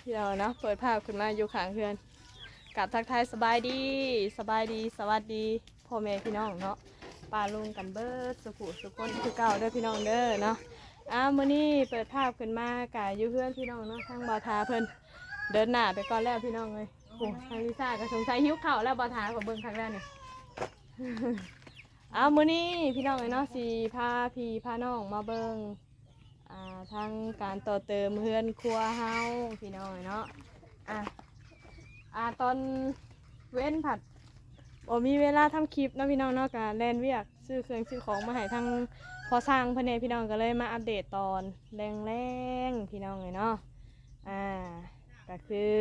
พี่น้องเนาะเปิดภาพขึ้นมาอยู่ข้างเพื่อนกับทักทายสบายดีสบายดีสวัสดีพ่อแม่พี่น้องเนาะป้าลุงกันเบิร์ดสุขุสุขคนคือเก่าเด้อพี่น้องเด้อเนาะอ้าวมื้อนี้เปิดภาพขึ้นมากะอยู่เพื่อนพี่น้องเนาะทางบาทาเพิ่นเดินหน้าไปก่อนแล้วพี่น้องเลยโอ้ทางลิซ่าก็สงสัยหิวข้าวแล้วบาทากับเบิ่งครั้งแรกนี่อ้าวมื้อนี้พี่น้องเอ้ยเนาะสิพาพี่พาน้องมาเบิ่ง อ่าทางการต่อเติมเฮือนครัวเฮาพี่น้องเนาะอะอ่าตอนเว้นผัดโอ้มีเวลาทำคลิปเนาะพี่น้องเนาะกะแลนเวียกซื้อเครื่องซื้อของมาให้ทางพอสร้างเพื่อนพี่น้องก็เลยมาอัปเดตตอนแรงๆพี่น้องเลยเนาะอ่าก็คือ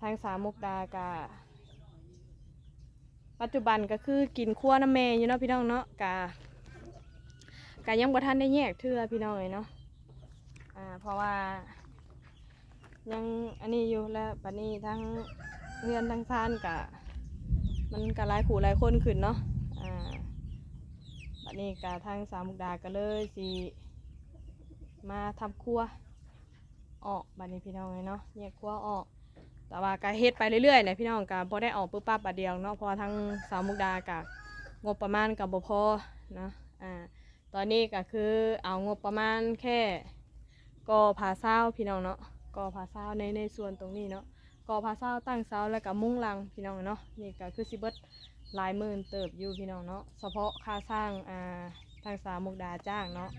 ทางสามมุกดากะปัจจุบันก็คือกินครัวน้ำเมย์อยู่เนาะพี่น้องเนาะกะ กายังบ่ทันได้แยกเทื่อพี่น้องเลยเนาะอ่าเพราะว่า ยังอันนี้อยู่แล้วบัดนี้ทั้งเรือนทั้งซานกะมันกะหลายขู่หลายคนขึ้นเนาะอ่าบัดนี้กะทางสามมุกดาก็เลยสิมาทำครัวออกบัดนี้พี่น้องเลยเนาะแยกครัวออก แต่ว่าก็เฮ็ดไปเรื่อยๆเลยพี่น้องกะพอได้ออกปุ๊บปั๊บบัดเดียวเนาะเพราะทั้งสามมุกดากะงบประมาณกับบ่พอเนาะอ่า ตอนนี้ก็คือเอางบประมาณแค่กอผาเศร้าพี่น้องเนาะกอผาเศร้าในในส่วนตรงนี้เนาะกอผาเศร้าตั้งเสาแล้วก็มุ้งลังพี่น้องเนาะนี่ก็คือสิเบิดหลายหมื่นเติบอยู่พี่น้องเนาะเฉพาะค่าสร้างอ่าทางสามมุกดาจ้างเนาะ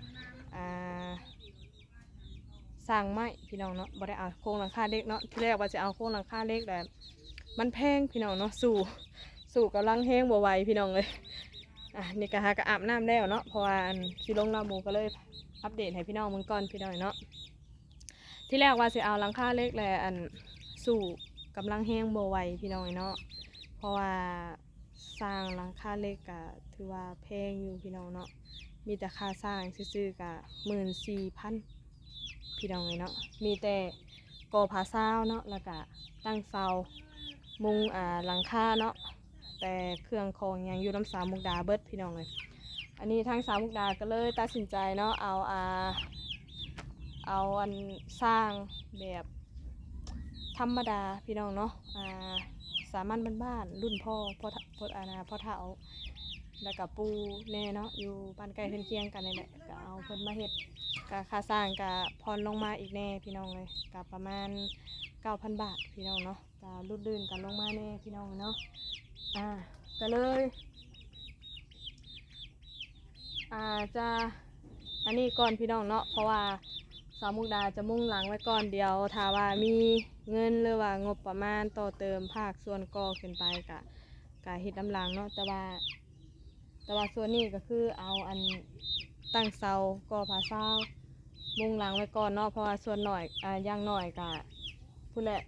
อ่าสร้างไม้พี่น้องเนาะบ่ได้เอาโครงหลังคาเล็กเนาะที่แรกว่าจะเอาโครงหลังคาเล็กแต่มันแพงพี่น้องเนาะสู่สู่กำลังแห้งบ่ไหวพี่น้องเลย อะนี่ก็หากะอาบน้ำแล้วเนาะเพราะว่าอันสิลงน้ำหมูก็เลยอัปเดตให้พี่น้องมึงก่อนพี่น้องเนาะที่แรกว่าสิเอาหลังคาเล็กแหละอันสู่กำลังแห้งโบไวพี่น้องเนาะเพราะว่าสร้างหลังคาเล็กกะถือว่าแพงอยู่พี่น้องเนาะมีแต่ค่าสร้างซื้อๆกะหมื่นสี่พันพี่น้องเนาะมีแต่กอผาเศร้าเนาะแล้วก็ตั้งเสามุงอ่าหลังคาเนาะ แต่เครื่องของยังอยู่น้ำสามมุกดาเบิดพี่น้องเลยอันนี้ทางสามมุกดาก็เลยตัดสินใจเนาะเอาอาเอาอันสร้างแบบธรรมดาพี่น้องเนาะอ่าสามัญบ้านๆรุ่นพ่อพ่อทพ่ออาณาพ่อเฒ่าแล้วกับปูแน่เนาะอยู่บ้านใกล้เคียงกันนี่แหละก็เอาเพิ่นมาเฮ็ดก็ค่าสร้างก็พรลงมาอีกแน่พี่น้องเลยก็ประมาณ 9,000 บาทพี่น้องเนาะก็รุดลื่นกันลงมาแน่พี่น้องเนาะ อ่าก็เลยอ่าจะอันนี้ก่อนพี่น้องเนาะเพราะว่าสาวมุกดาจะมุ่งหลังไว้ก่อนเดียวถ้าว่ามีเงินหรือว่างบประมาณต่อเติมภาคส่วนก่อขึ้นไปกะกะเฮ็ดน้ำหลังเนาะแต่ว่าแต่ว่าส่วนนี้ก็คือเอาอันตั้งเสาก่อผาเสามุ่งหลังไว้ก่อนเนาะเพราะว่าส่วนหน่อยอ่าย่างหน่อยกะผู้นแหละ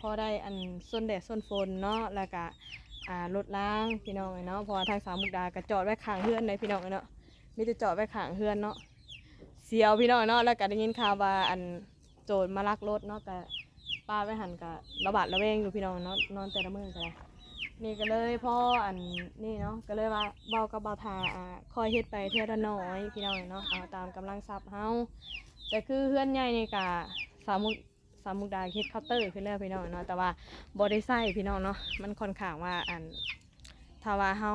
พอได้อันส้นแดดส้นฝนเนาะแล้วก็ อ่ารถล้างพี่น้องเนาะเพอทางสามมุกดาก็จอดไว้ข้างเฮือนในพี่น้องเนาะมีแต่จอดไว้ข้างเฮือนเนาะเสียวพี่น้องเนาะแล้วก็ได้ยินข่าวว่าอันโจรมาลักรถเนาะก็ป้าไว้หันก็ระบาดระแวงอยู่พี่น้องเนาะนอนแต่ละมื้อก็ได้นี่ก็เลยพ่ออันนี่เนาะก็เลยว่าเบากับเบาทาอ่าคอยเฮ็ดไปเทื่อละน้อยพี่น้องเนาะเอาตามกำลังทรัพย์เฮาแต่คือเฮือนใหญ่นี่ก็สามมุก สามมุกดาเฮ็ดเคาน์เตอร์ขึ้นแล้วพี่น้องเนาะแต่ว่าบ่ได้ใส่พี่น้องเนาะมันค่อนข้างว่าอันถ้าว่าเฮา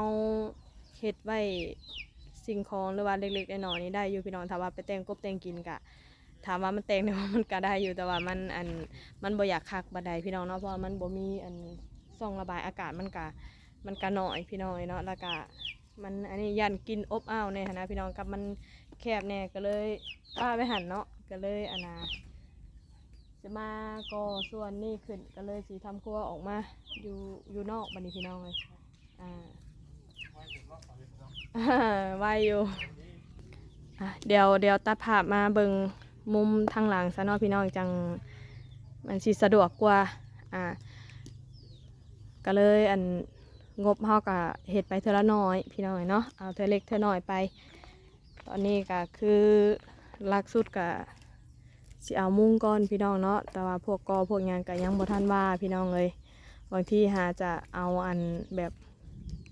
เฮ็ดไว้สิ่งของหรือว่าเล็กๆน้อยๆนี่ได้อยู่พี่น้องถ้าว่าไปแต่งกบแต่งกินกะถามว่ามันแต่งได้บ่มันก็ได้อยู่แต่ว่ามันอันมันบ่อยากคักบัดใดพี่น้องเนาะเพราะมันบ่มีอันช่องระบายอากาศมันก็มันก็น้อยพี่น้องเนาะแล้วก็มันอันนี้ยันกินอบอ้าวในฐานะพี่น้องกับมันแคบแน่ก็เลยป้าไปหันเนาะก็เลยอันน่ะ จะมาก็ส่วนนี่ขึ้นก็เลยสีทำครัวออกมา อยู่อยู่นอกบันนี้พี่น้องเลยอ่าไหวอยู่อะเดี๋ยวเดี๋ยวตัดภาพมาเบิงมุมทางหลังซะนาะพี่น้องจังมันสิสะดวกกว่าอ่า ก็เลยอันงบเฮาก็เฮ็ดไปเท่าละน้อย พี่น้องเนาะเอาเท่าเล็กเท่าน้อยไป ตอนนี้ก็คือลักสุดก็ สิเอามุ่งก้อนพี่น้องเนาะแต่ว่าพวกกอพวกหยังก็ยังบ่ทันว่าพี่น้องเลยบางที่หาจะเอาอันแบบ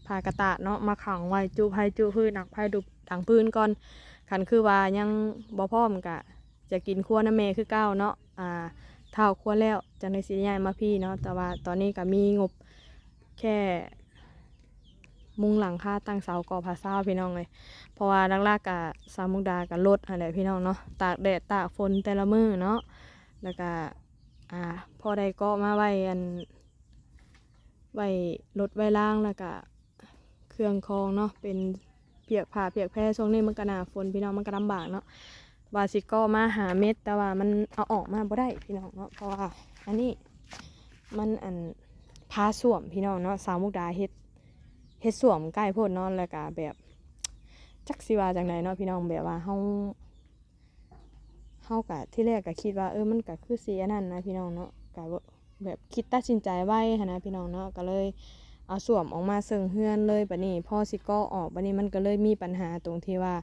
พากระตาเนาะมาขังไว้จุไผจุพื้นหนักไผดุดังพื้นก่อนคันคือว่ายังบ่พร้อมกะ จะกินขั้วน้ำเมคือเก้าเนาะอ่าเท่าครัวแล้วจังได้สิย้ายมาพี่เนาะแต่ว่าตอนนี้ก็มีงบแค่ มุงหลังคาตั้งเสาก่อผาเสาพี่น้องเลยเพราะว่าดักลากๆกะสามุกดากับรถอะไรพี่น้องเนาะตากแดดตากฝนแต่ละมือเนาะแล้วก็อ่าพอได้ก็มาไว้อันไว้รถไว้ล่างแล้วก็เครื่องคองเนาะเป็นเปียกผ้าเปียกแพร่ช่วงนี้มันก็หนาฝนพี่น้องมันก็ลำบากเนาะว่าสิก็มาหาเม็ดแต่ว่ามันเอาออกมาบ่ได้พี่น้องเนาะเพราะว่าอันนี้มันอันพาสวมพี่น้องเนาะสาวมุกดาเฮ็ด เฮ็ดสวมใกล้โพดนาะแล้วก็แบบจักสิว่าจังไดเนาะพี่น้องแบบว่าเฮาเฮากะที่แรกก็คิดว่าเออมันก็คือสิอันนั้นนะพี่น้องเนาะก็แบบคิดตัดสินใจไว้หันนะ พี่น้องเนาะก็เลยเอาสวมออกมาเซิงเฮือนเลยบัดนี้พอสิก็ออกบัดนี้มันก็เลยมีปัญหาตรงที่ว่า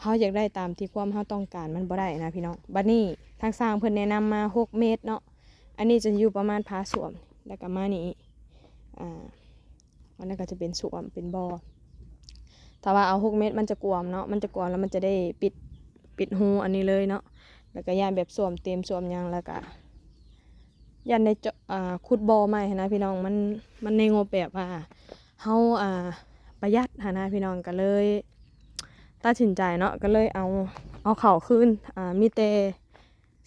เฮาอยากได้ตามที่ความเฮาต้องการมันบ่ได้นะพี่น้องบัดนี้ทางสร้างเพิ่นแนะนำมา 6 เมตรเนาะอันนี้จะอยู่ประมาณพาสวมแล้วก็มานี่อ่า อันนั้นก็จะเป็นสวมเป็นบอ่อถ้าว่าเอาหกเม็ดมันจะกวมเนาะมันจะกวมแล้วมันจะได้ปิดปิดหูอันนี้เลยเนาะแล้วก็ย่านแบบสวมเต็มสวมยังแล้วก็ย่านได้เจาะอ่าขุดบอ่อใหม่นะพี่น้องมันมันในงบแบบว่าเฮาอ่าประหยัดหั้นะพี่น้องก็เลยตัดสินใจเนาะก็เลยเอาเอาเข่าขึ้นอ่ามีแต่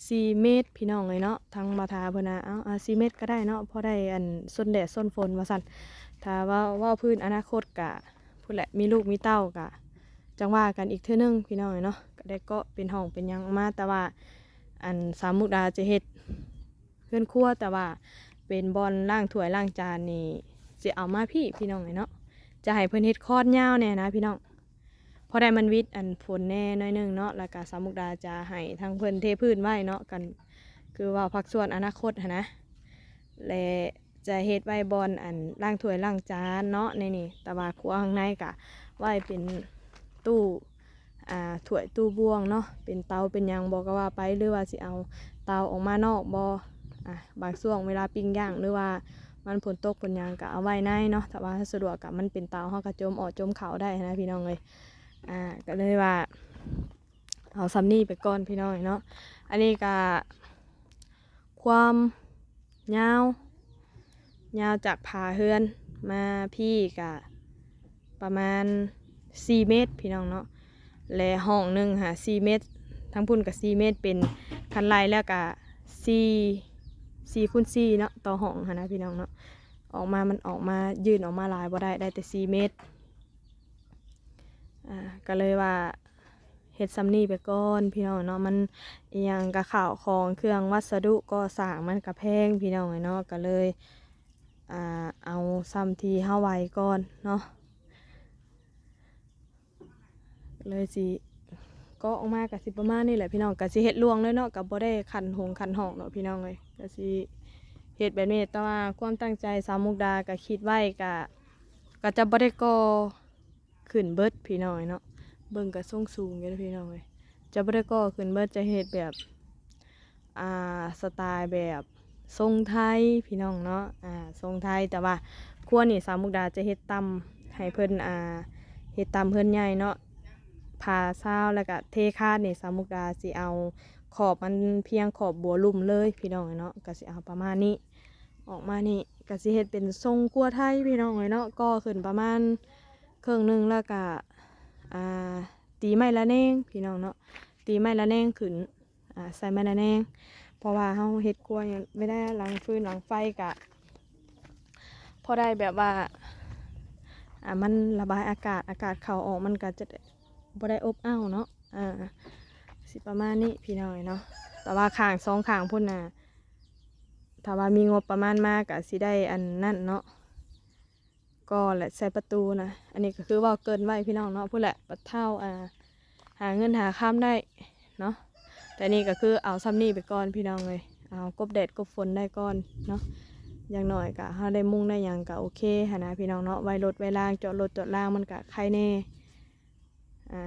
สี่เมตรพี่น้องเลยเนาะทางมาทาเพิ่นนะเอาอาซีเมตรก็ได้เนาะพอได้อันส้นแดดส้นฝนว่าสั่น ถ้าว่าว่าพื้นอนาคตกะพูดแหละมีลูกมีเต้ากะจังว่ากันอีกเท่านึงพี่น้องเนาะก็ได้ก็เป็นห้องเป็นยังมาแต่ว่า อันสามมุกดาจะเฮ็ดเพื่อนครัวแต่ว่าเป็นบอลล่างถ้วยล่างจานนี่จะเอามาพี่พี่น้องเนาะจะให้เพื่อนเฮ็ดคอดยาวเนี่ยนะพี่น้องพอได้มันวิทย์อันผลแน่น้อยนึงเนาะแล้วก็สามมุกดาจะให้ทางเพื่อนเทพื้นไว้เนาะกัน คือว่าพักส่วนอนาคตนนะและ จะเฮ็ดไว้บอนอันล่างถ้วยล่างจานเนาะในนี่แต่ว่าครัวข้างในกะไว้เป็นตู้อ่าถ้วยตู้บวงเนาะเป็นเตาเป็นยังบอกก็ว่าไปหรือว่าสิเอาเตาออกมานอกบออะบางช่วงเวลาปิ้งย่างหรือว่ามันฝนตกฝนหยังก็เอาไว้ในเนาะแต่ว่าถ้าสะดวกกับมันเป็นเตาเฮาก็จมออกจมเขาได้นะพี่น้องเลยอ่าก็เลยว่าเอาซัมนี่ไปก่อนพี่น้องเนาะอันนี้ก็ความยาว ยาวจากผาเฮือนมาพี่กะประมาณ 4 เมตร พี่น้องเนาะและห้องหนึ่งหา4เมตร ทั้งพุ่นกับ4เมตร เป็นคันไลแล้วกะ4 4คูณ4เนาะต่อห้องหั้นะพี่น้องเนาะออกมามันออกมายืนออกมาหลายบ่ได้ได้แต่ 4 เมตรอ่าก็เลยว่าเฮ็ดซัมนี่ไปก่อนพี่น้องเนาะมันยังกระข่าวของเครื่องวัสดุก็สร้างมันกระแพงพี่น้องเนาะก็เลย อ่าเอาซ้ำทีห้าไว้ก่อนเนาะเลยสิก็ออกมากับสิประมาณนี่แหละพี่น้องกับสิเฮ็ดลวงเลยเนาะกับบ่ได้คันหงคันหอกเนาะพี่น้องเลยกับสิเฮ็ดแบบนี้แต่ว่าความตั้งใจสาวมุกดาก็คิดไว้ก็ก็จะบ่ได้ก่อขึ้นเบิดพี่น้องเนาะเบิ่งก็สูงสูงอยู่เด้อพี่น้องเลยจะบ่ได้ก่อขึ้นเบิดจะเฮ็ดแบบอ่าสไตล์แบบ ทรงไทยพี่น้องเนาะอ่าทรงไทยแต่ว่าครัวนี่สามมุกดาจะเฮ็ดตำให้เพิ่นอ่าเฮ็ดตำเพิ่นใหญ่เนาะผ่าซาวแล้วก็เทคาดนี่สามมุกดาสิเอาขอบมันเพียงขอบบัวลุ่มเลยพี่น้องเนาะก็สิเอาประมาณนี้ ออกมานี่ก็สิเฮ็ดเป็นทรงครัวไทยพี่น้องเนาะก็ขึ้นประมาณเครื่องหนึงแล้วก็อ่าตีไม้ละแนงพี่น้องเนาะตีไม้ละแนงขึ้นอ่าใส่ไม้ละแนง ราะว่าเฮาเฮ็ดครัวยังไม่ได้หลังฟืนหลังไฟกะพอได้แบบว่าอ่ามันระบายอากาศอากาศเข้าออกมันก็จะบ่ได้อบอ้าวเนาะอ่าสิประมาณนี้พี่น้อยเนาะแต่ว่าข้างสองข้างพุ่นน่ะถ้าว่ามีงบประมาณมากก็สิได้อันนั่นเนาะก็แหละใส่ประตูนะอันนี้ก็คือว่าเกินไว้พี่น้องเนาะพูดแหละปัดเท่าอ่าหาเงินหาข้ามได้เนาะ แต่นี่ก็คือเอาซ้ำนี่ไปก่อนพี่น้องเลยเอากบแดดกบฝนได้ก่อนเนาะอย่างหน่อยกะถ้าได้มุ่งได้หยังกะโอเคหนะพี่น้องเนาะไว้รถไว้ล่างจอดรถจอดล่างมันกะใครแน่อ่า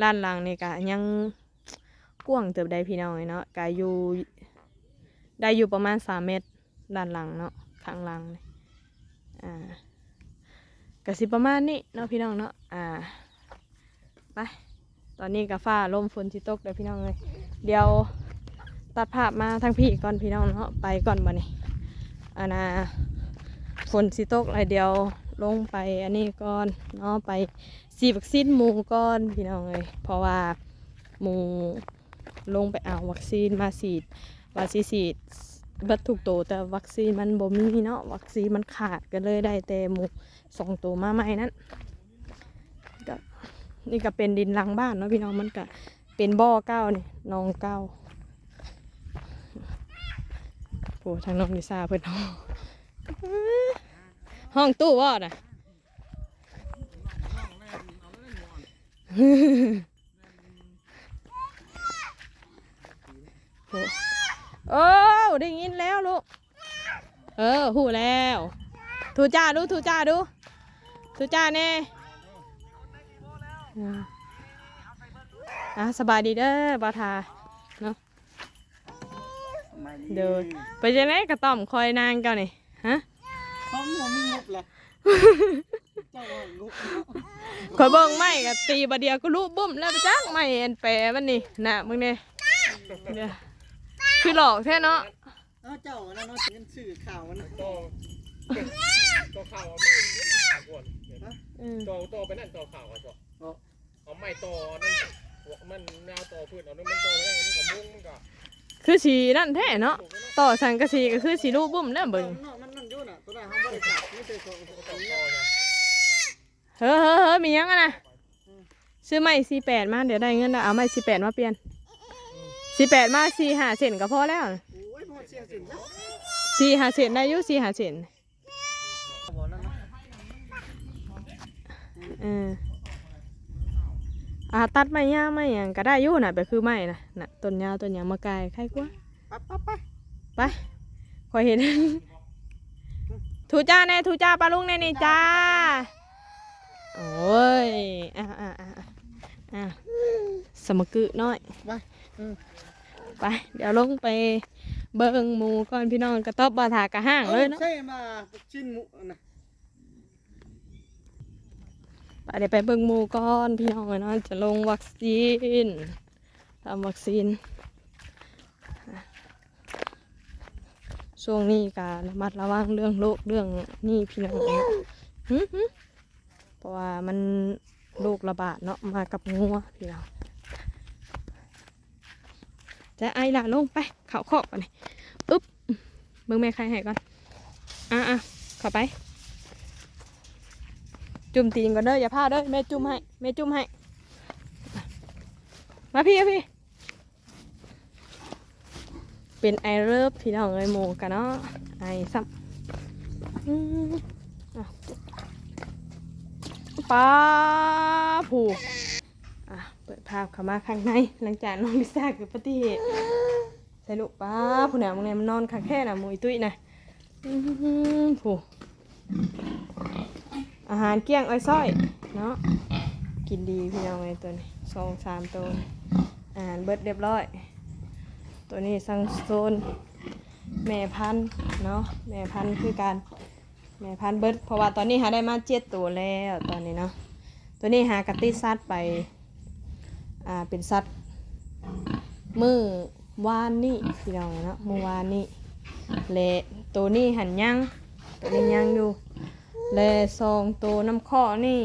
ล้านหลังนี่กะยังกว้างเติบได้พี่น้องเลยเนาะกะอยู่ได้อยู่ประมาณสามเมตรด้านหลังเนาะข้างหลังอ่ากะสิประมาณนี้เนาะพี่น้องเนาะอ่าไป ตอนนี้กาฟ้าลมฝนสิตกเดี๋ยวพี่น้องเลยเดี๋ยวตัดภาพมาทางพี่ก่อนพี่น้องเนาะไปก่อนบ่นี่อันน่ะฝนสิตกอะไรเดี๋ยวลงไปอันนี้ก่อนเนาะไปสีวัคซีนหมูก่อนพี่น้องเลยเพราะว่าหมูลงไปเอาวัคซีนมาฉีดว่าสิฉีดบัดถูกโตวแต่วัคซีนมันบ่มีเนาะวัคซีนมันขาดก็เลยได้แต่หมูสองตัวมาใหม่นั้น นี่ก็เป็นดินหลังบ้านเนาะพี่น้องมันก็เป็นบ่อเก้านี่หนองเก้าโอ้ทางน้องลิซ่าเพิ่อนห้องห้องตู้วอดอะโอ้โอ้ได้ยินแล้วลูก เออหูแล้ว ทูจ้าดู ทูจ้าดู ทูจ้าแน่ อ่าอะสบายดีเด้อบาทาเนาะเดินไปจะไหนกระต่อมคอยนางเจ้านี่ฮะเขาหัวมีงบแหละเจ้าว่างบคอยเบิ่งไม่กับตีบาเดียวก็รู้บุ้มแล้วไปจักไม่เอ็นแปรมันนี่น่ะมึงเนี่ยเดี๋ยวคือหลอกแท้เนาะเอ้าเจ้านั่นเนาะเงินสื่อข่าวนะต่อต่อข่าวอะไม่ไม่ข่าวก่อนอืมต่อต่อไปนั่นต่อข่าวอะต่อ เอาไม่ต่อนั่นพวกมันแนวต่อพื้นเอานั่นมันต่อไปนั่นมันกับมุ้งมันกับคือสีนั่นแท้เนาะต่อสังกะสีก็คือสีรูปบุ้มแล้วเบิ่งมันนั่นอยู่น่ะตัวนั้นเขาบ่ได้ขาดนี่คือของของต่อเนี่ยเฮ้อเฮ้อเฮ้อมียังอะนะซื้อไม้สี่แปดมาเดี๋ยวได้เงินแล้วเอาไม้สี่แปดมาเปลี่ยนสี่แปดมาสี่ห้าเซนก็พอแล้วโอ้ยพอเสียสินแล้วสี่หาเซนได้อยุ่สี่ห้าเซนบ่นั่นนะเออ อ่าตัดไม้ยาวไม้หยังก็ได้อยู่น่ะแบบคือไม้น่ะน่ะต้นยาวต้นหยังมากายใครกว่าไปไปไปไปคอยเห็น ทูจ้าแน่ทูจ้าปลาลุงแน่นี่จ้า โอ้ยอะอะอะอะอะสมกึน้อย ไปอืม ไป เดี๋ยวลงไปเบิ่งหมูก่อนพี่น้องกระต๊อบบาถากระห้างเลยเนาะ ใช่มาชิ้นหมูนะ ไป เดี๋ยวไปเบิ่งหมูก่อนพี่น้องเนาะจะลงวัคซีนทำวัคซีน ช่วงนี้การระมัดระวังเรื่องโรคเรื่องนี่พี่น้องเนาะเพราะว่ามันโรคระบาดเนาะมากับงัวพี่น้องจะไอล่ะลงไปเข่าคอกก่อนนี่อึ๊บเบิ่งแม่ใครให้ก่อนอะอะเข้าไป จุ่มตีนก่อนเด้ออย่าพลาดเด้อแม่จุ่มให้แม่จุ่มให้ มาพี่พี่ เป็นไอเลิฟพี่น้องเอ้ยหมูกันเนาะไอซ้ำป้าผูอะเปิดภาพเข้ามาข้างในหลังจากน้องลิซ่าเกิดอุบัติเหตุใส่ลูกป้าผู้หนามึงเนี่ยมันนอนขาแค่น่ะมุยตุ้ยน่ะผู อาหารเกี้ยงอ้อยส้อยเนาะกินดีพี่น้องไอ้ตัวนี้สองสามตัวอาหารเบิดเรียบร้อย ตัวนี้สังโซนแม่พันเนาะแม่พันคือการแม่พันเบิดเพราะว่าตอนนี้หาได้มาเจ็ดตัวแล้วตอนนี้เนาะตัวนี้หากระติซัดไปอ่าเป็นซัดมือวานนี่พี่น้องเนาะมือวานนี่และตัวนี้หันยังตัวนี้ยังอยู่ และซองตัวน้ำข้อนี่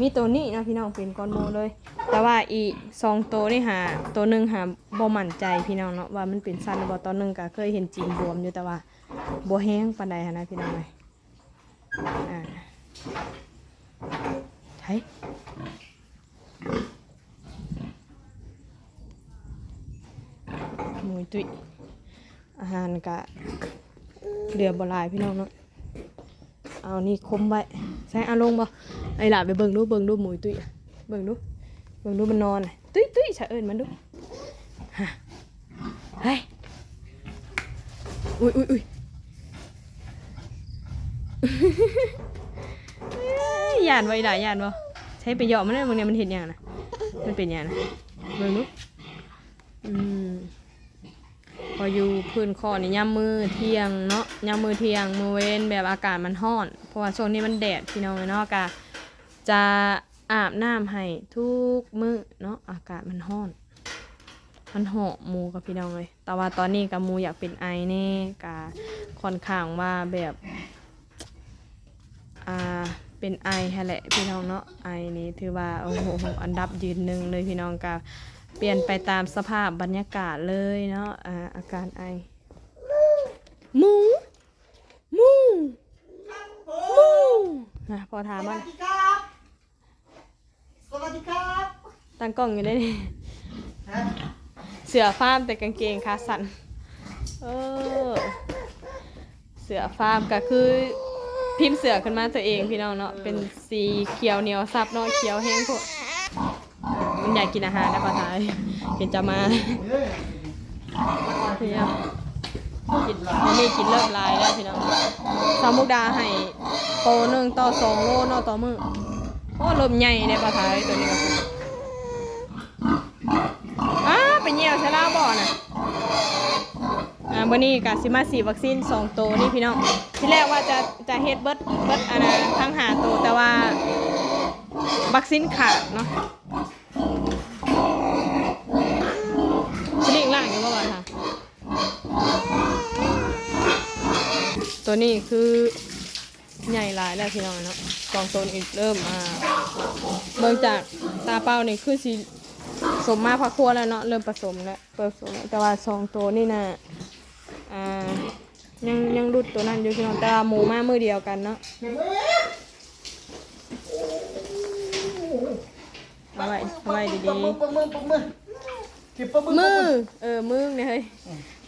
มีตัวนี้นะพี่น้องเป็นก้อนโมเลย แต่ว่าอีซองตัวนี่หาตัวหนึ่งหาบ่มั่นใจพี่น้องเนาะว่ามันเป็นสั้นหรือบ่ตอนหนึ่งก็เคยเห็นจีนบวมอยู่แต่ว่าบ่แห้งปานใดหั้นนะพี่น้องเลยอ่าไทยหมุยตุยอาหารกะเดือบลายพี่น้องเนาะ เอานี่คมไว้ใส่เอาลงบ่ไอ้หล่ะไปเบิ่งดูเบิ่งดูหมูตุ้ยเบิ่งดูเบิ่งดูมันนอนตุ้ยตุ้ยสะเอิญมันดูฮะเฮ้ยอุ้ยอุ้ยอุ้ยเอ้ยานไว้ด่าย่านบ่ใช้ไปเหยาะมันเลยมึงเนี่ยมันเห็นอย่างนะมันเป็นอย่างนะเบิ่งดูอืม ออยู่พื้นคอนี่ย่ำมือเที่ยงเนาะย่ำมือเที่ยงมือเว้นแบบอากาศมันร้อน เพราะว่าช่วงนี้มันแดดพี่น้องเนาะกะจะอาบน้ำให้ทุกมื้อเนาะอากาศมันร้อน มันเหาะมูกับพี่น้องเลย แต่ว่าตอนนี้กับมูอยากเป็นไอแน่กะค่อนข้างว่าแบบอ่าเป็นไอแหละพี่น้องเนาะไอนี่ถือว่าโอ้โหอันดับยืนหนึ่งเลยพี่น้องกะ เปลี่ยนไปตามสภาพบรรยากาศเลยเนาะอ่าอาการไอหมูหมูหมูนะพอถามสมัวันสดีครับสวัสดีครับตั้งกล้องอยู่ได้นี่ฮะเสือฟาร์มแต่กางเกงขาสั้นเออเสือฟาร์มก็คือพิมพ์เสือขึ้นมาตัวเองพี่น้องเนาะเป็นสีเขียวเหนียวซับเนาะเขียวแห้งพวก มันอยากกินอาหารนะปะทาย เห็นจะมาพี่น้องกินอันนี้กินเริ่มลายแล้วพี่น้องสามมุกดาให้โตหนึ่งต่อสองโลนาะต่อมือโอ้ลมใหญ่ในปะทายตัวนี้ก็คืออ้าไปเหี่ยวใช่ลาบ่อน่ะอ่าวันนี้กาซิมาสีวัคซีนสองตัวนี่พี่น้องที่แรกว่าจะจะเฮ็ดเบิดเบิดอันนะทั้งหาตัวแต่ว่าวัคซีนขาดเนาะชลิงล่างอยู่เมื่อวานค่ะ ตัวนี้คือใหญ่หลายแล้วพี่น้องเนาะสองตัวอีกเริ่มอ่าเบิ่งจากตาเป้านี่คือสีสมมาพักครัวแล้วเนาะเริ่มผสมแล้วผสมแล้วแต่ว่าสองตัวนี่น่ะอ่ายังยังรุดตัวนั้นอยู่พี่น้องแต่ว่าหมูมามือเดียวกันเนาะเอาไว้เอาไว้ดีปมมือปมมือปมมือเก็บปมๆมืมือเออมือเนี่ยเฮ้ย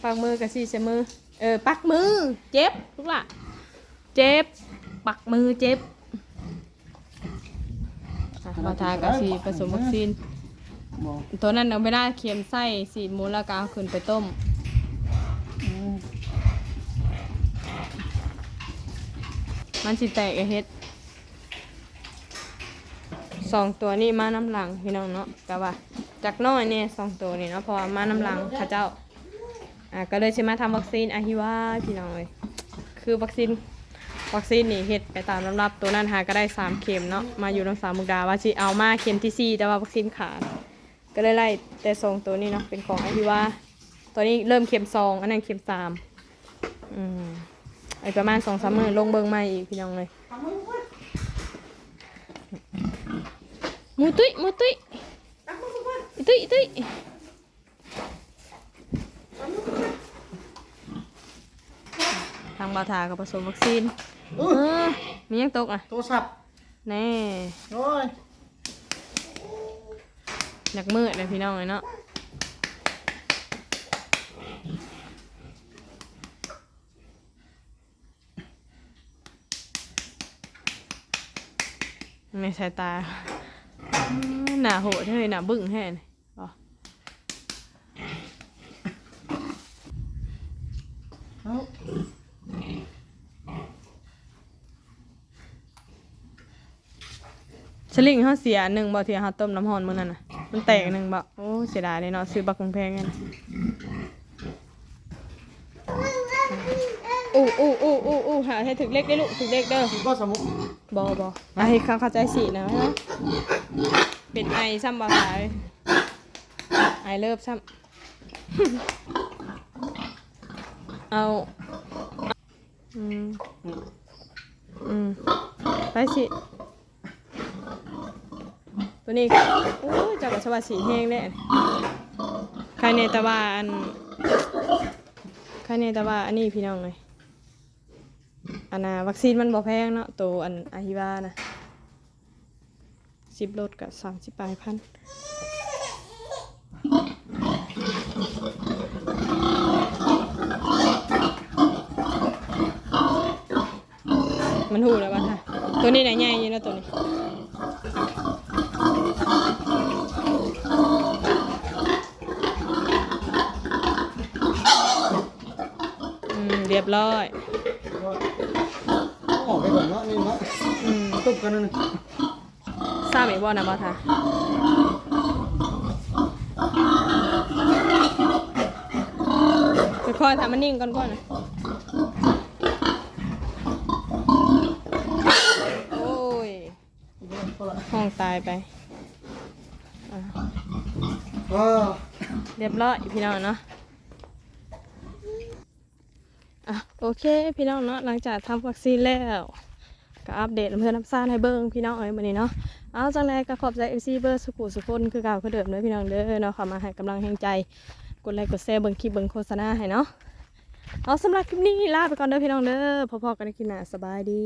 ปักมือกับซี่ใช้มือ เออ ปักมือ เจ็บทุกละเจ็บ ปักมือเจ็บอะมาทากับสีผสมวัคซีน บอกตัวนั้นเอาไม่ได้เค็มไส้สีดมูแล้วก็เอาขึ้นไปต้ม อืมมันสิแตกไอเฮ็ดสองตัวนี้มาน้ำหลังพี่น้องเนาะแต่ว่าจากน้อยเนี่ยสองตัวนี่เนาะเพอมาน้ำหลังเข้าเจ้า อ่าก็เลยใช่มาทำวัคซีนอาฮิวาพี่น้องเลยคือวัคซีนวัคซีนนี่เฮ็ดไปตามลำดับตัวนั้นหาก็ได้สามเข็มเนาะมาอยู่น้ำสามมุกดาว่าสิเอามาเข็มที่สี่แต่ว่าวัคซีนขาดก็เลยไล่แต่สองตัวนี้เนาะเป็นของอาฮิวาตัวนี้เริ่มเข็มสองอันนั้นเข็มสามอืมไอประมาณสองสามหมือลงเบิงใหม่อีกพี่น้องเลยมูตุ้ยมูตุ้ยตุ้ยอีตุ้ย ทางบาทากับผสมวัคซีนเอเอออมียังตกอะโทรศัพท์แน่โอ้ยหนักมืดเลยพี่น้องเลยเนาะในสายตาอืมหน้าโหดเฮ้ยหน้าบึ้งแฮ่นี่อ๋อ เอา สลิงเขาเสียหนึ่งบ่เทียเขาต้มน้ำหอนมื้อนั้นน่ะมันแตกหนึ่งบ่โอ้เสียดายเลยเนาะซื้อบักแพงๆกันอู้อู้อู้อู้อู้หาให้ถึงเลขได้ลูกถึงเลขเด้อสิก็สมุกบอบอไอ้เขาเข้าใจสีนะนะเป็นไอซ้ำบาสายไอเลิฟซ้ำเอาอืมอืมไปสิ ตัวนี้โอ้ยเจ้ากับสวัสดีแห้งแน่ใครในตะวาอันใครในตะวาอันนี้พี่น้องเลยอันน่ะวัคซีนมันบ่แพงเนาะตัวอันอาฮิวานะสิบโลดกับสามสิบปลายพันมันหูแล้ววะค่ะตัวนี้ไหนใหญ่ยี่แล้วตัวนี้อืมเรีย บร้อยออกไปก่อนเนาะนี่เนาะอืมตุบกันนึงทราบอีกบ่นะบ่ท่าค่อยๆทำมันนิ่งก่อนก่อนนะโอ้ยห้องตายไปเออ เรียบร้อยพี่น้องเนาะอะ โอเค พี่น้องเนาะหลังจากทำวัคซีนแล้วก็อัปเดตเพื่อนน้ำซ่านให้เบิ้งพี่น้องเอ้ยวันนี้เนาะเอาจังไรก็ขอบใจเอฟซีเบอร์สุขุสุคนคือเก่าคือเดิมเลยพี่น้องเด้อเนาะข้ามาให้กำลังแห่งใจกดไลค์กดแชร์เบิ้งคลิปเบิ้งโฆษณาให้เนาะเอาสำหรับคลิปนี้ลาไปก่อนเด้อพี่น้องเด้อพอๆกันในคลิปหน้าสบายดี